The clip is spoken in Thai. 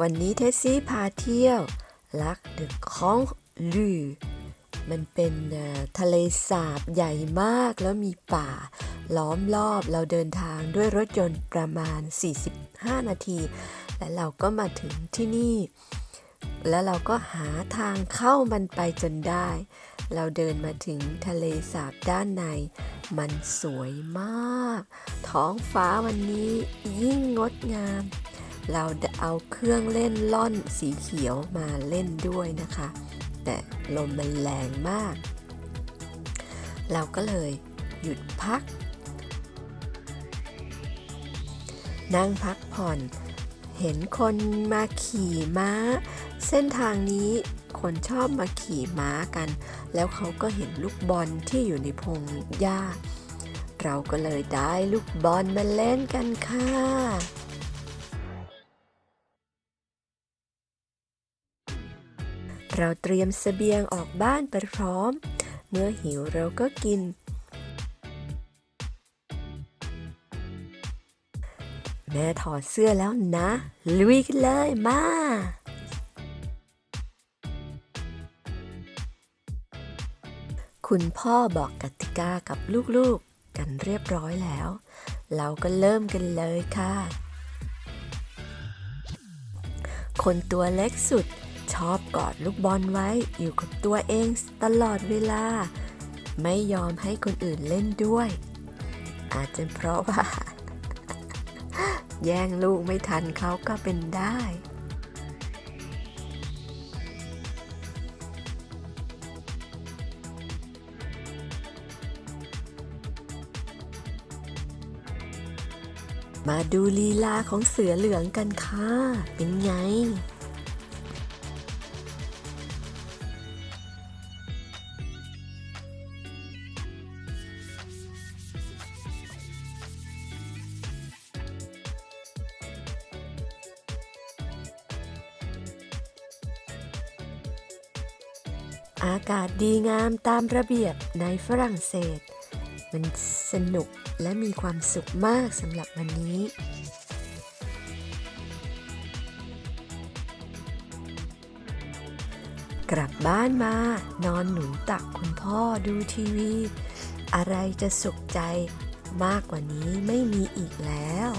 วันนี้เทสซี่พาเที่ยวลักเดอะคองลือมันเป็นทะเลสาบใหญ่มากแล้วมีป่า ล้อมรอบเราเดินทางด้วยรถยนต์ประมาณ 45 นาที และเราก็มาถึงที่นี่ แล้วเราก็หาทางเข้ามันไปจนได้ เราเดินมาถึงทะเลสาบด้านใน มันสวยมาก ท้องฟ้าวันนี้ยิ่งงดงาม เราเอาเครื่องเล่นล่อนสีเขียวมาเล่นด้วยนะคะ แต่ลมมันแรงมาก เราก็เลยหยุดพัก นั่งพักผ่อน เห็นคนมาขี่ม้า เส้นทางนี้คนชอบมาขี่ม้ากัน แล้วเขาก็เห็นลูกบอลที่อยู่ในพงหญ้า เราก็เลยได้ลูกบอลมาเล่นกันค่ะ เราเตรียมเสบียงออกบ้านไปพร้อม เมื่อหิวเราก็กิน แม่ถอดเสื้อแล้วนะ ลุยกันเลยมาคุณพ่อบอกกติกากับลูกๆกันเรียบร้อยแล้ว เราก็เริ่มกันเลยค่ะ คนตัวเล็กสุด ชอบกอดลูกบอลไว้อยู่กับตัวเองตลอดเวลา ไม่ยอมให้คนอื่นเล่นด้วย อาจจะเพราะว่า แย่งลูกไม่ทันเขาก็เป็นได้มาดูลีลาของเสือเหลืองกันค่ะ เป็นไง อากาศดีงามตามระเบียบในฝรั่งเศส มันสนุกและมีความสุขมากสำหรับวันนี้กลับบ้านมานอนหนุนตักคุณพ่อดูทีวี อะไรจะสุขใจมากกว่านี้ไม่มีอีกแล้ว